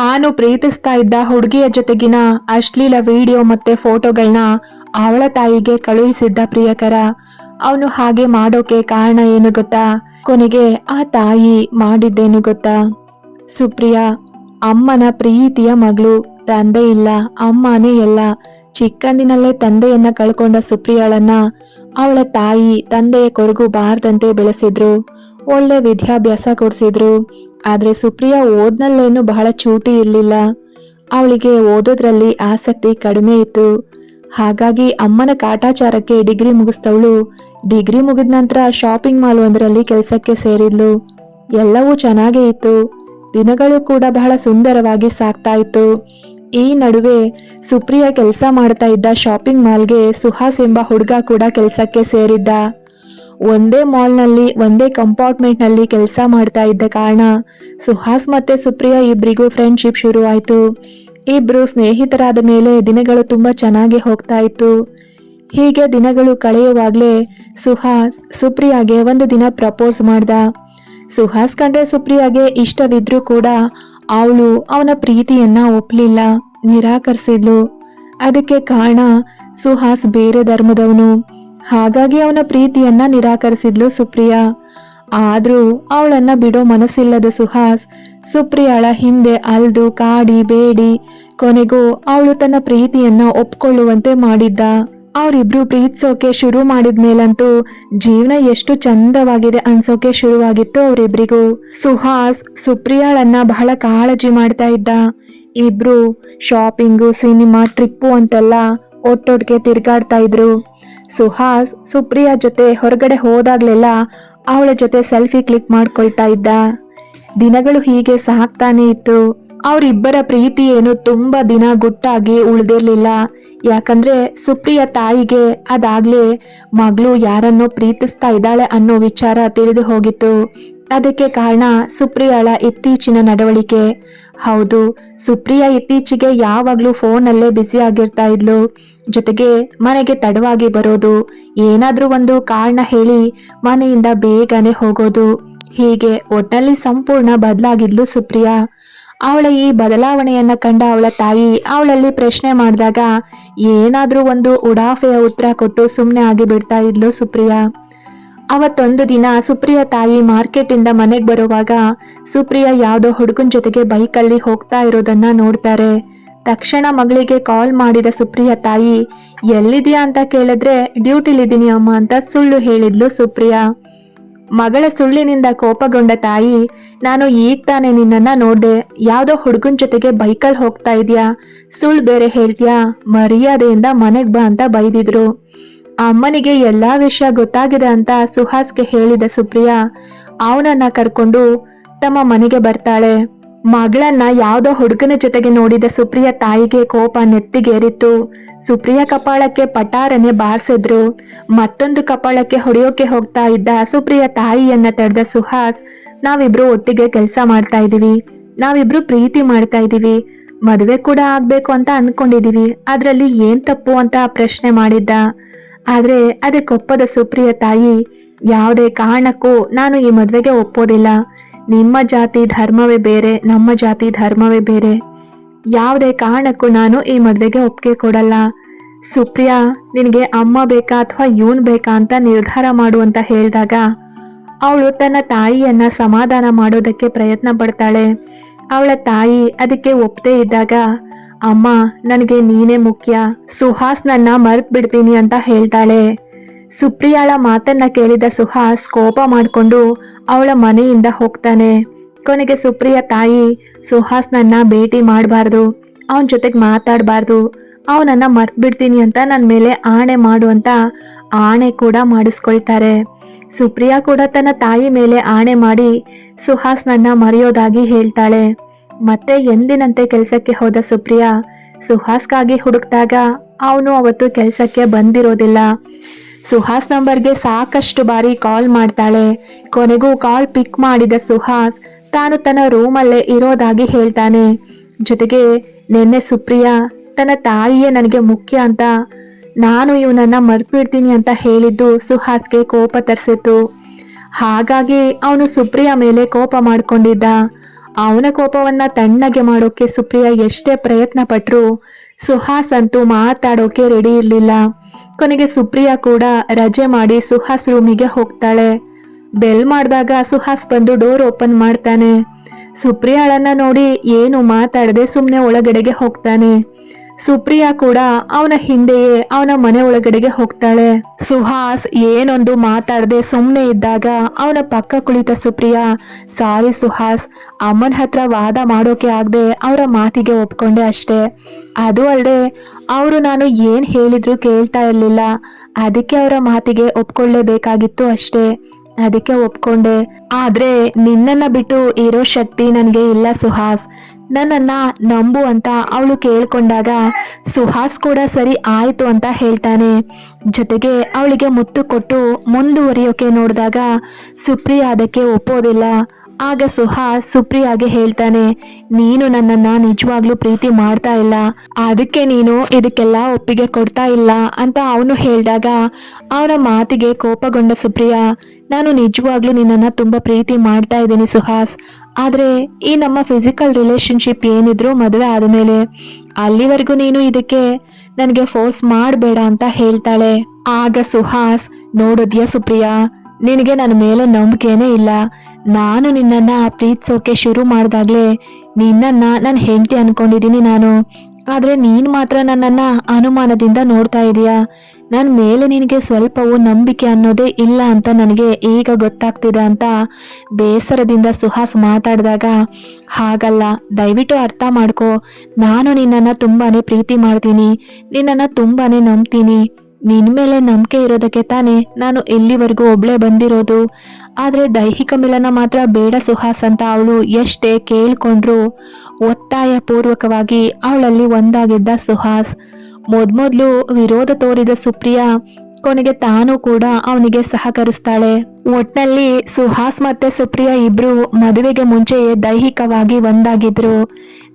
ತಾನು ಪ್ರೀತಿಸ್ತಾ ಇದ್ದ ಹುಡುಗಿಯ ಜೊತೆಗಿನ ಅಶ್ಲೀಲ ವಿಡಿಯೋ ಮತ್ತೆ ಫೋಟೋಗಳನ್ನ ಅವಳ ತಾಯಿಗೆ ಕಳುಹಿಸಿದ್ದ ಪ್ರಿಯಕರ. ಅವನು ಹಾಗೆ ಮಾಡೋಕೆ ಕಾರಣ ಏನು ಗೊತ್ತಾ? ಕೊನೆಗೆ ಆ ತಾಯಿ ಮಾಡಿದ್ದೇನು ಗೊತ್ತಾ? ಸುಪ್ರಿಯಾ, ಅಮ್ಮನ ಪ್ರೀತಿಯ ಮಗಳು, ತಂದೆ ಇಲ್ಲ, ಅಮ್ಮನೇ ಎಲ್ಲ. ಚಿಕ್ಕಂದಿನಲ್ಲೇ ತಂದೆಯನ್ನ ಕಳ್ಕೊಂಡ ಸುಪ್ರಿಯಾಳನ್ನ ಅವಳ ತಾಯಿ ತಂದೆಯ ಕೊರಗು ಬಾರದಂತೆ ಬೆಳೆಸಿದ್ರು. ಒಳ್ಳೆ ವಿದ್ಯಾಭ್ಯಾಸ ಕೊಡಿಸಿದ್ರು. ಆದ್ರೆ ಸುಪ್ರಿಯಾ ಓದ್ನಲ್ಲೇನು ಬಹಳ ಚೂಟಿ ಇರಲಿಲ್ಲ. ಅವಳಿಗೆ ಓದೋದ್ರಲ್ಲಿ ಆಸಕ್ತಿ ಕಡಿಮೆ ಇತ್ತು. ಹಾಗಾಗಿ ಅಮ್ಮನ ಕಾಟಾಚಾರಕ್ಕೆ ಡಿಗ್ರಿ ಮುಗಿಸ್ತವಳು ಡಿಗ್ರಿ ಮುಗಿದ ನಂತರ ಶಾಪಿಂಗ್ ಮಾಲ್ ಒಂದರಲ್ಲಿ ಕೆಲಸಕ್ಕೆ ಸೇರಿದ್ಲು. ಎಲ್ಲವೂ ಚೆನ್ನಾಗೇ ಇತ್ತು. ದಿನಗಳು ಕೂಡ ಬಹಳ ಸುಂದರವಾಗಿ ಸಾಗ್ತಾ ಇತ್ತು. ಈ ನಡುವೆ ಸುಪ್ರಿಯಾ ಕೆಲಸ ಮಾಡ್ತಾ ಇದ್ದ ಶಾಪಿಂಗ್ ಮಾಲ್ಗೆ ಸುಹಾಸ್ ಎಂಬ ಹುಡುಗ ಕೂಡ ಕೆಲಸಕ್ಕೆ ಸೇರಿದ್ದ. ಒಂದೇ ಮಾಲ್ನಲ್ಲಿ, ಒಂದೇ ಕಂಪಾರ್ಟ್ಮೆಂಟ್ನಲ್ಲಿ ಕೆಲಸ ಮಾಡ್ತಾ ಇದ್ದ ಕಾರಣ ಸುಹಾಸ್ ಮತ್ತೆ ಸುಪ್ರಿಯಾ ಇಬ್ಬರಿಗೂ ಫ್ರೆಂಡ್ಶಿಪ್ ಶುರು ಆಯ್ತು ಇಬ್ರು ಸ್ನೇಹಿತರಾದ ಮೇಲೆ ದಿನಗಳು ತುಂಬಾ ಚೆನ್ನಾಗಿ ಹೋಗ್ತಾ ಇತ್ತು. ಹೀಗೆ ದಿನಗಳು ಕಳೆಯುವಾಗಲೇ ಸುಹಾಸ್, ಸುಪ್ರಿಯಾಗೆ ಒಂದು ದಿನ ಪ್ರಪೋಸ್ ಮಾಡ್ದ. ಸುಹಾಸ್ ಕಂಡ್ರೆ ಸುಪ್ರಿಯಾಗೆ ಇಷ್ಟವಿದ್ರೂ ಕೂಡ ಅವಳು ಅವನ ಪ್ರೀತಿಯನ್ನ ಒಪ್ಪಲಿಲ್ಲ ನಿರಾಕರಿಸಿದ್ಲು. ಅದಕ್ಕೆ ಕಾರಣ ಸುಹಾಸ್ ಬೇರೆ ಧರ್ಮದವನು. ಹಾಗಾಗಿ ಅವನ ಪ್ರೀತಿಯನ್ನ ನಿರಾಕರಿಸಿದ್ಲು ಸುಪ್ರಿಯಾ. ಆದ್ರೂ ಅವಳನ್ನ ಬಿಡೋ ಮನಸ್ಸಿಲ್ಲದ ಸುಹಾಸ್ ಸುಪ್ರಿಯಾಳ ಹಿಂದೆ ಅಲ್ದು, ಕಾಡಿ, ಬೇಡಿ, ಕೊನೆಗೂ ಅವಳು ತನ್ನ ಪ್ರೀತಿಯನ್ನ ಒಪ್ಕೊಳ್ಳುವಂತೆ ಮಾಡಿದ್ದ. ಅವರಿಬ್ರು ಪ್ರೀತಿಸೋಕೆ ಶುರು ಮಾಡಿದ ಮೇಲಂತೂ ಜೀವನ ಎಷ್ಟು ಚಂದವಾಗಿದೆ ಅನ್ಸೋಕೆ ಶುರುವಾಗಿತ್ತು ಅವರಿಬ್ರಿಗೂ. ಸುಹಾಸ್ ಸುಪ್ರಿಯಾಳನ್ನ ಬಹಳ ಕಾಳಜಿ ಮಾಡ್ತಾ ಇದ್ದ. ಇಬ್ರು ಶಾಪಿಂಗು ಸಿನಿಮಾ ಟ್ರಿಪ್ಪು ಅಂತೆಲ್ಲ ಒಟ್ಟೊಟ್ಟಿಗೆ ತಿರ್ಗಾಡ್ತಾ ಇದ್ರು. ಸುಹಾಸ್ ಸುಪ್ರಿಯಾ ಜೊತೆ ಹೊರಗಡೆ ಹೋದಾಗ್ಲೆಲ್ಲ ಅವಳ ಜೊತೆ ಸೆಲ್ಫಿ ಕ್ಲಿಕ್ ಮಾಡ್ಕೊಳ್ತಾ ಇದ್ದ. ದಿನಗಳು ಹೀಗೆ ಸಾಕ್ತಾನೆ ಇತ್ತು. ಅವರಿಬ್ಬರ ಪ್ರೀತಿ ಏನು ತುಂಬಾ ದಿನ ಗುಟ್ಟಾಗಿ ಉಳ್ದಿರ್ಲಿಲ್ಲ. ಯಾಕಂದ್ರೆ ಸುಪ್ರಿಯ ತಾಯಿಗೆ ಅದಾಗ್ಲೇ ಮಗಳು ಯಾರನ್ನು ಪ್ರೀತಿಸ್ತಾ ಇದ್ದಾಳೆ ಅನ್ನೋ ವಿಚಾರ ತಿಳಿದು ಹೋಗಿತ್ತು. ಅದಕ್ಕೆ ಕಾರಣ ಸುಪ್ರಿಯಾಳ ಇತ್ತೀಚಿನ ನಡವಳಿಕೆ. ಹೌದು, ಸುಪ್ರಿಯಾ ಇತ್ತೀಚೆಗೆ ಯಾವಾಗ್ಲೂ ಫೋನಲ್ಲೇ ಬ್ಯುಸಿ ಆಗಿರ್ತಾ ಇದ್ಲು. ಜೊತೆಗೆ ಮನೆಗೆ ತಡವಾಗಿ ಬರೋದು, ಏನಾದರೂ ಒಂದು ಕಾರಣ ಹೇಳಿ ಮನೆಯಿಂದ ಬೇಗನೆ ಹೋಗೋದು. ಹೀಗೆ ಒಟ್ಟಲ್ಲಿ ಸಂಪೂರ್ಣ ಬದಲಾಗಿದ್ಲು ಸುಪ್ರಿಯಾ. ಅವಳ ಈ ಬದಲಾವಣೆಯನ್ನ ಕಂಡ ಅವಳ ತಾಯಿ ಅವಳಲ್ಲಿ ಪ್ರಶ್ನೆ ಮಾಡಿದಾಗ ಏನಾದರೂ ಒಂದು ಉಡಾಫೆಯ ಉತ್ತರ ಕೊಟ್ಟು ಸುಮ್ಮನೆ ಆಗಿ ಬಿಡ್ತಾ ಇದ್ಲು ಸುಪ್ರಿಯಾ. ಅವತ್ತೊಂದು ದಿನ ಸುಪ್ರಿಯ ತಾಯಿ ಮಾರ್ಕೆಟ್ ಇಂದ ಮನೆಗೆ ಬರುವಾಗ ಸುಪ್ರಿಯ ಯಾವುದೋ ಹುಡುಗನ ಜೊತೆಗೆ ಬೈಕಲ್ಲಿ ಹೋಗ್ತಾ ಇರೋದನ್ನ ನೋಡ್ತಾರೆ. ತಕ್ಷಣ ಮಗಳಿಗೆ ಕಾಲ್ ಮಾಡಿದ ಸುಪ್ರಿಯ ತಾಯಿ ಎಲ್ಲಿದ್ಯಾ ಅಂತ ಕೇಳಿದ್ರೆ ಡ್ಯೂಟಿಲಿದ್ದೀನಿ ಅಮ್ಮ ಅಂತ ಸುಳ್ಳು ಹೇಳಿದ್ಲು ಸುಪ್ರಿಯಾ. ಮಗಳ ಸುಳ್ಳಿನಿಂದ ಕೋಪಗೊಂಡ ತಾಯಿ, ನಾನು ಈಗ ತಾನೇ ನಿನ್ನನ್ನ ನೋಡಿದೆ. ಯಾವುದೋ ಹುಡುಗನ ಜೊತೆಗೆ ಬೈಕಲ್ಲಿ ಹೋಗ್ತಾ ಇದ್ಯಾ. ಸುಳ್ಳು ಬೇರೆ ಹೇಳ್ತೀಯಾ. ಮರ್ಯಾದೆಯಿಂದ ಮನೆಗೆ ಬಾ ಅಂತ ಬೈದಿದ್ರು. ಅಮ್ಮನಿಗೆ ಎಲ್ಲಾ ವಿಷಯ ಗೊತ್ತಾಗಿದೆ ಅಂತ ಸುಹಾಸ್ಗೆ ಹೇಳಿದ ಸುಪ್ರಿಯಾ, ಅವನನ್ನ ಕರ್ಕೊಂಡು ತಮ್ಮ ಮನೆಗೆ ಬರ್ತಾಳೆ. ಮಗಳನ್ನ ಯಾವುದೋ ಹುಡುಗನ ಜೊತೆಗೆ ನೋಡಿದ ಸುಪ್ರಿಯಾ ತಾಯಿಗೆ ಕೋಪ ನೆತ್ತಿಗೇರಿತ್ತು. ಸುಪ್ರಿಯಾ ಕಪಾಳಕ್ಕೆ ಪಟಾರನೆ ಬಾರಿಸಿದ್ರು. ಮತ್ತೊಂದು ಕಪಾಳಕ್ಕೆ ಹೊಡೆಯೋಕೆ ಹೋಗ್ತಾ ಇದ್ದ ಸುಪ್ರಿಯಾ ತಾಯಿಯನ್ನ ತಡೆದ ಸುಹಾಸ್, ನಾವಿಬ್ರು ಒಟ್ಟಿಗೆ ಕೆಲಸ ಮಾಡ್ತಾ ಇದೀವಿ ನಾವಿಬ್ರು ಪ್ರೀತಿ ಮಾಡ್ತಾ ಇದೀವಿ ಮದುವೆ ಕೂಡ ಆಗ್ಬೇಕು ಅಂತ ಅನ್ಕೊಂಡಿದೀವಿ ಅದ್ರಲ್ಲಿ ಏನ್ ತಪ್ಪು ಅಂತ ಪ್ರಶ್ನೆ ಮಾಡಿದ್ದ. ಆದ್ರೆ ಅದಕ್ಕೊಪ್ಪದ ಸುಪ್ರಿಯ ತಾಯಿ, ಯಾವುದೇ ಕಾರಣಕ್ಕೂ ನಾನು ಈ ಮದುವೆಗೆ ಒಪ್ಪೋದಿಲ್ಲ. ನಿಮ್ಮ ಜಾತಿ ಧರ್ಮವೇ ಬೇರೆ, ನಮ್ಮ ಜಾತಿ ಧರ್ಮವೇ ಬೇರೆ. ಯಾವುದೇ ಕಾರಣಕ್ಕೂ ನಾನು ಈ ಮದುವೆಗೆ ಒಪ್ಪಿಗೆ ಕೊಡಲ್ಲ. ಸುಪ್ರಿಯಾ, ನಿನಗೆ ಅಮ್ಮ ಬೇಕಾ ಅಥವಾ ಇವನ್ ಬೇಕಾ ಅಂತ ನಿರ್ಧಾರ ಮಾಡು ಅಂತ ಹೇಳಿದಾಗ, ಅವಳು ತನ್ನ ತಾಯಿಯನ್ನ ಸಮಾಧಾನ ಮಾಡೋದಕ್ಕೆ ಪ್ರಯತ್ನ ಪಡ್ತಾಳೆ. ಅವಳ ತಾಯಿ ಅದಕ್ಕೆ ಒಪ್ಪದೇ ಇದ್ದಾಗ ಅಮ್ಮ, ನನಗೆ ನೀನೇ ಮುಖ್ಯ. ಸುಹಾಸ್ ನನ್ನ ಮರ್ತ್ ಬಿಡ್ತೀನಿ ಅಂತ ಹೇಳ್ತಾಳೆ. ಸುಪ್ರಿಯಾಳ ಮಾತನ್ನ ಕೇಳಿದ ಸುಹಾಸ್ ಕೋಪ ಮಾಡಿಕೊಂಡು ಅವಳ ಮನೆಯಿಂದ ಹೋಗ್ತಾನೆ. ಕೊನೆಗೆ ಸುಪ್ರಿಯ ತಾಯಿ ಸುಹಾಸ್ನನ್ನ ಭೇಟಿ ಮಾಡಬಾರ್ದು. ಅವನ ಜೊತೆಗೆ ಮಾತಾಡಬಾರ್ದು. ಅವನನ್ನ ಮರ್ತ್ ಬಿಡ್ತೀನಿ ಅಂತ ನನ್ನ ಮೇಲೆ ಆಣೆ ಮಾಡು ಅಂತ ಆಣೆ ಕೂಡ ಮಾಡಿಸ್ಕೊಳ್ತಾರೆ. ಸುಪ್ರಿಯಾ ಕೂಡ ತನ್ನ ತಾಯಿ ಮೇಲೆ ಆಣೆ ಮಾಡಿ ಸುಹಾಸ್ನನ್ನ ಮರೆಯೋದಾಗಿ ಹೇಳ್ತಾಳೆ. ಮತ್ತೆ ಎಂದಿನಂತೆ ಕೆಲಸಕ್ಕೆ ಹೋದ ಸುಪ್ರಿಯಾ ಸುಹಾಸ್ಗಾಗಿ ಹುಡುಕ್ದಾಗ ಅವನು ಅವತ್ತು ಕೆಲಸಕ್ಕೆ ಬಂದಿರೋದಿಲ್ಲ. ಸುಹಾಸ್ ನಂಬರ್ಗೆ ಸಾಕಷ್ಟು ಬಾರಿ ಕಾಲ್ ಮಾಡ್ತಾಳೆ. ಕೊನೆಗೂ ಕಾಲ್ ಪಿಕ್ ಮಾಡಿದ ಸುಹಾಸ್ ತಾನು ತನ್ನ ರೂಮಲ್ಲೇ ಇರೋದಾಗಿ ಹೇಳ್ತಾನೆ. ಜೊತೆಗೆ, ನಿನ್ನೆ ಸುಪ್ರಿಯಾ, ತನ್ನ ತಾಯಿಯೇ ನನಗೆ ಮುಖ್ಯ ಅಂತ. ನಾನು ಇವನನ್ನ ಮರ್ತ್ಬಿಡ್ತೀನಿ ಅಂತ ಹೇಳಿದ್ದು ಸುಹಾಸ್ಗೆ ಕೋಪ ತರಿಸಿತು ಹಾಗಾಗಿ ಅವನು ಸುಪ್ರಿಯಾ ಮೇಲೆ ಕೋಪ ಮಾಡ್ಕೊಂಡಿದ್ದ. ಅವನ ಕೋಪವನ್ನ ತಣ್ಣಗೆ ಮಾಡೋಕೆ ಸುಪ್ರಿಯಾ ಎಷ್ಟೇ ಪ್ರಯತ್ನ ಪಟ್ರು ಸುಹಾಸ್ ಅಂತೂ ಮಾತಾಡೋಕೆ ರೆಡಿ ಇರಲಿಲ್ಲ. ಕೊನೆಗೆ ಸುಪ್ರಿಯಾ ಕೂಡ ರಜೆ ಮಾಡಿ ಸುಹಾಸ್ ರೂಮಿಗೆ ಹೋಗ್ತಾಳೆ. ಬೆಲ್ ಮಾಡಿದಾಗ ಸುಹಾಸ್ ಬಂದು ಡೋರ್ ಓಪನ್ ಮಾಡ್ತಾನೆ. ಸುಪ್ರಿಯಾಳನ್ನ ನೋಡಿ ಏನು ಮಾತಾಡದೆ ಸುಮ್ಮನೆ ಒಳಗಡೆಗೆ ಹೋಗ್ತಾನೆ. ಸುಪ್ರಿಯಾ ಕೂಡ ಅವನ ಹಿಂದೆಯೇ ಅವನ ಮನೆ ಒಳಗಡೆಗೆ ಹೋಗ್ತಾಳೆ. ಸುಹಾಸ್ ಏನೊಂದು ಮಾತಾಡದೆ ಸುಮ್ಮನೆ ಇದ್ದಾಗ ಅವನ ಪಕ್ಕ ಕುಳಿತ ಸುಪ್ರಿಯಾ, ಸಾರಿ ಸುಹಾಸ್, ಅಮ್ಮನ ಹತ್ರ ವಾದ ಮಾಡೋಕೆ ಆಗದೆ ಅವರ ಮಾತಿಗೆ ಒಪ್ಕೊಂಡೆ ಅಷ್ಟೇ. ಅದು ಅಲ್ಲದೆ ಅವರು ನಾನು ಏನು ಹೇಳಿದ್ರು ಕೇಳ್ತಾ ಇರಲಿಲ್ಲ. ಅದಕ್ಕೆ ಅವರ ಮಾತಿಗೆ ಒಪ್ಕೊಳ್ಳೇಬೇಕಾಗಿತ್ತು ಅಷ್ಟೇ. ಅದಕ್ಕೆ ಒಪ್ಕೊಂಡೆ. ಆದ್ರೆ ನಿನ್ನನ್ನ ಬಿಟ್ಟು ಇರೋ ಶಕ್ತಿ ನನಗೆ ಇಲ್ಲ ಸುಹಾಸ್. ನನ್ನನ್ನ ನಂಬು ಅಂತ ಅವಳು ಕೇಳ್ಕೊಂಡಾಗ, ಸುಹಾಸ್ ಕೂಡ ಸರಿ ಆಯಿತು ಅಂತ ಹೇಳ್ತಾನೆ. ಜೊತೆಗೆ ಅವಳಿಗೆ ಮುತ್ತು ಕೊಟ್ಟು ಮುಂದುವರಿಯೋಕೆ ನೋಡಿದಾಗ, ಸುಪ್ರಿಯಾ ಅದಕ್ಕೆ ಒಪ್ಪೋದಿಲ್ಲ. ಆಗ ಸುಹಾಸ್ ಸುಪ್ರಿಯಾಗೆ ಹೇಳ್ತಾನೆ, ನೀನು ನನ್ನನ್ನ ನಿಜವಾಗ್ಲೂ ಪ್ರೀತಿ ಮಾಡ್ತಾ ಇಲ್ಲ. ಅದಕ್ಕೆ ನೀನು ಇದಕ್ಕೆಲ್ಲ ಒಪ್ಪಿಗೆ ಕೊಡ್ತಾ ಇಲ್ಲ ಅಂತ ಅವನು ಹೇಳಿದಾಗ ಅವನ ಮಾತಿಗೆ ಕೋಪಗೊಂಡ ಸುಪ್ರಿಯಾ, ನಾನು ನಿಜವಾಗ್ಲೂ ನಿನ್ನನ್ನ ತುಂಬಾ ಪ್ರೀತಿ ಮಾಡ್ತಾ ಇದ್ದೀನಿ ಸುಹಾಸ್. ಆದ್ರೆ ಈ ನಮ್ಮ ಫಿಸಿಕಲ್ ರಿಲೇಶನ್ಶಿಪ್ ಏನಿದ್ರು ಮದುವೆ ಆದಮೇಲೆ ಅಲ್ಲಿವರೆಗೂ ನೀನು ಇದಕ್ಕೆ ನನಗೆ ಫೋರ್ಸ್ ಮಾಡಬೇಡ ಅಂತ ಹೇಳ್ತಾಳೆ. ಆಗ ಸುಹಾಸ್, ನೋಡೋದ್ಯಾ ಸುಪ್ರಿಯಾ? ನಿನಗೆ ನನ್ನ ಮೇಲೆ ನಂಬಿಕೆನೇ ಇಲ್ಲ. ನಾನು ನಿನ್ನನ್ನ ಪ್ರೀತಿಸೋಕೆ ಶುರು ಮಾಡಿದಾಗ್ಲೇ ನಿನ್ನನ್ನ ನನ್ನ ಹೆಂಡತಿ ಅನ್ಕೊಂಡಿದ್ದೀನಿ ನಾನು. ಆದ್ರೆ ನೀನು ಮಾತ್ರ ನನ್ನನ್ನ ಅನುಮಾನದಿಂದ ನೋಡ್ತಾ ಇದೀಯಾ? ನನ್ನ ಮೇಲೆ ನಿನಗೆ ಸ್ವಲ್ಪವೂ ನಂಬಿಕೆ ಅನ್ನೋದೇ ಇಲ್ಲ ಅಂತ ನನಗೆ ಈಗ ಗೊತ್ತಾಗ್ತಿದೆ ಅಂತ ಬೇಸರದಿಂದ ಸುಹಾಸ್ ಮಾತಾಡಿದಾಗ, ಹಾಗಲ್ಲ, ದಯವಿಟ್ಟು ಅರ್ಥ ಮಾಡ್ಕೋ. ನಾನು ನಿನ್ನನ್ನ ತುಂಬಾನೇ ಪ್ರೀತಿ ಮಾಡ್ತೀನಿ. ನಿನ್ನನ್ನ ತುಂಬಾನೇ ನಂಬ್ತೀನಿ. ನಿನ್ ಮೇಲೆ ನಂಬಿಕೆ ಇರೋದಕ್ಕೆ ತಾನೇ ನಾನು ಎಲ್ಲಿವರೆಗೂ ಒಬ್ಳೆ ಬಂದಿರೋದು? ಆದರೆ ದೈಹಿಕ ಮಿಲನ ಮಾತ್ರ ಬೇಡ ಸುಹಾಸ್ ಅಂತ ಅವಳು ಎಷ್ಟೇ ಕೇಳಿಕೊಂಡ್ರು ಒತ್ತಾಯ ಪೂರ್ವಕವಾಗಿ ಅವಳಲ್ಲಿ ಒಂದಾಗಿದ್ದ ಸುಹಾಸ್. ಮೊದ್ಮೊದ್ಲು ವಿರೋಧ ತೋರಿದ ಸುಪ್ರಿಯಾ ಕೊನೆಗೆ ತಾನು ಕೂಡ ಅವನಿಗೆ ಸಹಕರಿಸ್ತಾಳೆ. ಒಟ್ನಲ್ಲಿ ಸುಹಾಸ್ ಮತ್ತೆ ಸುಪ್ರಿಯಾ ಇಬ್ರು ಮದುವೆಗೆ ಮುಂಚೆಯೇ ದೈಹಿಕವಾಗಿ ಒಂದಾಗಿದ್ರು.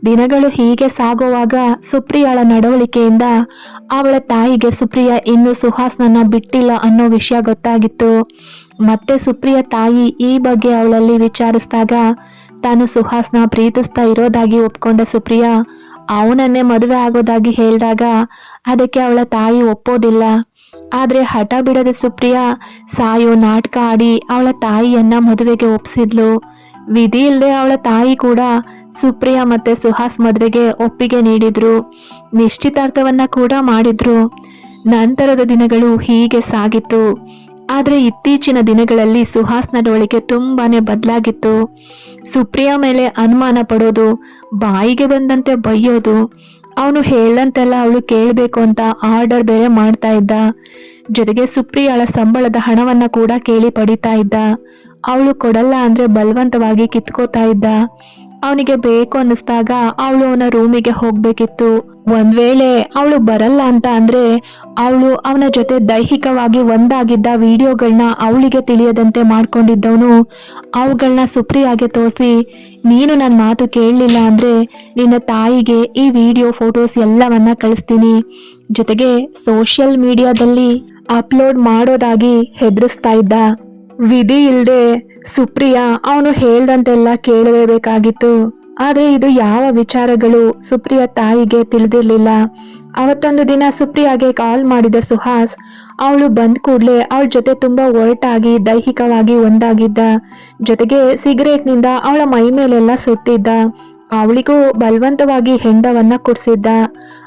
ದಿನಗಳು ಹೀಗೆ ಸಾಗುವಾಗ ಸುಪ್ರಿಯಾಳ ನಡವಳಿಕೆಯಿಂದ ಅವಳ ತಾಯಿಗೆ ಸುಪ್ರಿಯಾ ಇನ್ನು ಸುಹಾಸ್ನನ್ನ ಬಿಟ್ಟಿಲ್ಲ ಅನ್ನೋ ವಿಷಯ ಗೊತ್ತಾಗಿತ್ತು. ಮತ್ತೆ ಸುಪ್ರಿಯ ತಾಯಿ ಈ ಬಗ್ಗೆ ಅವಳಲ್ಲಿ ವಿಚಾರಿಸಿದಾಗ ತಾನು ಸುಹಾಸ್ನ ಪ್ರೀತಿಸ್ತಾ ಇರೋದಾಗಿ ಒಪ್ಕೊಂಡ ಸುಪ್ರಿಯಾ, ಅವನನ್ನೇ ಮದುವೆ ಆಗೋದಾಗಿ ಹೇಳಿದಾಗ ಅದಕ್ಕೆ ಅವಳ ತಾಯಿ ಒಪ್ಪೋದಿಲ್ಲ. ಆದ್ರೆ ಹಠ ಬಿಡದ ಸುಪ್ರಿಯಾ ಸಾಯೋ ನಾಟಕ ಆಡಿ ಅವಳ ತಾಯಿಯನ್ನ ಮದುವೆಗೆ ಒಪ್ಸಿದ್ಲು. ವಿಧಿ ಇಲ್ಲದೆ ಅವಳ ತಾಯಿ ಕೂಡ ಸುಪ್ರಿಯಾ ಮತ್ತೆ ಸುಹಾಸ್ ಮದುವೆಗೆ ಒಪ್ಪಿಗೆ ನೀಡಿದ್ರು. ನಿಶ್ಚಿತಾರ್ಥವನ್ನ ಕೂಡ ಮಾಡಿದ್ರು. ನಂತರದ ದಿನಗಳು ಹೀಗೆ ಸಾಗಿತ್ತು. ಆದರೆ ಇತ್ತೀಚಿನ ದಿನಗಳಲ್ಲಿ ಸುಹಾಸ್ ನಡವಳಿಕೆ ತುಂಬಾನೇ ಬದಲಾಗಿತ್ತು. ಸುಪ್ರಿಯಾ ಮೇಲೆ ಅನುಮಾನ ಪಡೋದು, ಬಾಯಿಗೆ ಬಂದಂತೆ ಬೈಯೋದು, ಅವನು ಹೇಳಂತೆಲ್ಲ ಅವಳು ಕೇಳಬೇಕು ಅಂತ ಆರ್ಡರ್ ಬೇರೆ ಮಾಡ್ತಾ ಇದ್ದ. ಜೊತೆಗೆ ಸುಪ್ರಿಯಾಳ ಸಂಬಳದ ಹಣವನ್ನ ಕೂಡ ಕೇಳಿ ಪಡಿತಾ ಇದ್ದ. ಅವಳು ಕೊಡಲ್ಲ ಅಂದ್ರೆ ಬಲವಂತವಾಗಿ ಕಿತ್ಕೋತಾ ಇದ್ದ. ಅವನಿಗೆ ಬೇಕು ಅನ್ನಿಸ್ದಾಗ ಅವಳು ಅವನ ರೂಮಿಗೆ ಹೋಗ್ಬೇಕಿತ್ತು. ಒಂದ್ ವೇಳೆ ಅವಳು ಬರಲ್ಲ ಅಂತ ಅಂದ್ರೆ ಅವಳು ಅವನ ಜೊತೆ ದೈಹಿಕವಾಗಿ ಒಂದಾಗಿದ್ದ ವಿಡಿಯೋಗಳನ್ನ ಅವಳಿಗೆ ತಿಳಿಯದಂತೆ ಮಾಡ್ಕೊಂಡಿದ್ದವನು ಅವುಗಳನ್ನ ಸುಪ್ರಿಯಾಗೆ ತೋರಿಸಿ, ನೀನು ನನ್ನ ಮಾತು ಕೇಳಲಿಲ್ಲ ಅಂದ್ರೆ ನಿನ್ನ ತಾಯಿಗೆ ಈ ವಿಡಿಯೋ ಫೋಟೋಸ್ ಎಲ್ಲವನ್ನ ಕಳಿಸ್ತೀನಿ. ಜೊತೆಗೆ ಸೋಷಿಯಲ್ ಮೀಡಿಯಾದಲ್ಲಿ ಅಪ್ಲೋಡ್ ಮಾಡೋದಾಗಿ ಹೆದರಿಸ್ತಾ ಇದ್ದ. ವಿಧಿ ಇಲ್ಲದೆ ಸುಪ್ರಿಯಾ ಅವನು ಹೇಳ್ದಂತೆಲ್ಲ ಕೇಳಲೇಬೇಕಾಗಿತ್ತು. ಆದರೆ ಇದು ಯಾವ ವಿಚಾರಗಳು ಸುಪ್ರಿಯಾ ತಾಯಿಗೆ ತಿಳಿದಿರಲಿಲ್ಲ. ಅವತ್ತೊಂದು ದಿನ ಸುಪ್ರಿಯಾಗೆ ಕಾಲ್ ಮಾಡಿದ ಸುಹಾಸ್, ಅವಳು ಬಂದ ಕೂಡಲೇ ಅವಳ ಜೊತೆ ತುಂಬಾ ಒರಟಾಗಿ ದೈಹಿಕವಾಗಿ ಒಂದಾಗಿದ್ದ. ಜೊತೆಗೆ ಸಿಗರೇಟ್ನಿಂದ ಅವಳ ಮೈ ಮೇಲೆಲ್ಲ ಸುಟ್ಟಿದ್ದ. ಅವಳಿಗೂ ಬಲವಂತವಾಗಿ ಹೆಂಡವನ್ನ ಕುಡಿಸಿದ್ದ.